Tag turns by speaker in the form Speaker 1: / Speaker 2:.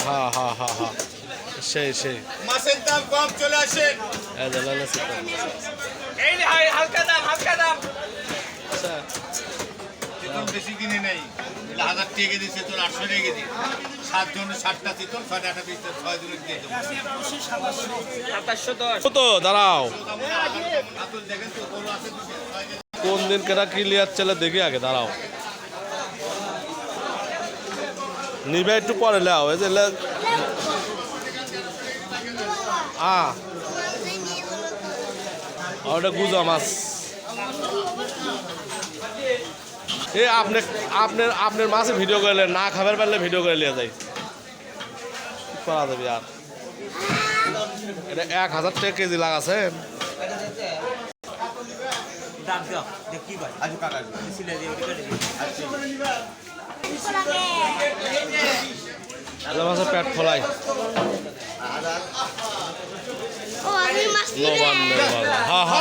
Speaker 1: হ্যাঁ হ্যাঁ হ্যাঁ হ্যাঁ সেই সেই
Speaker 2: মাছের দাম কম চলে আসেন
Speaker 1: এই যে লালা চিকন
Speaker 2: এই নে, হাই, হালকা দাম চিতল বেশি কিনে নেই। হাজার টাকা দিচ্ছে তোর আটশো টাকা দিই সাত জনের ষাটটা চিতল ছয় আটা পিস ছয় জনের দিয়ে দেবো।
Speaker 1: কত? দাঁড়াও। কোন দিন কেটা ক্লিয়ার চলে দেখি আগে দাঁড়াও। নিবে একটু পরে লাও এই যে লে- আ ওটা গুজা মাছ। এ আপনি আপনার আপনার মাছে ভিডিও করলে না খাবার পারলে ভিডিও করে নিয়ে যাই করা যাবে আর? এটা এক হাজার টাকা কেজি লাগাছেন এটা মাছের পেট ফলাই
Speaker 3: ও আমি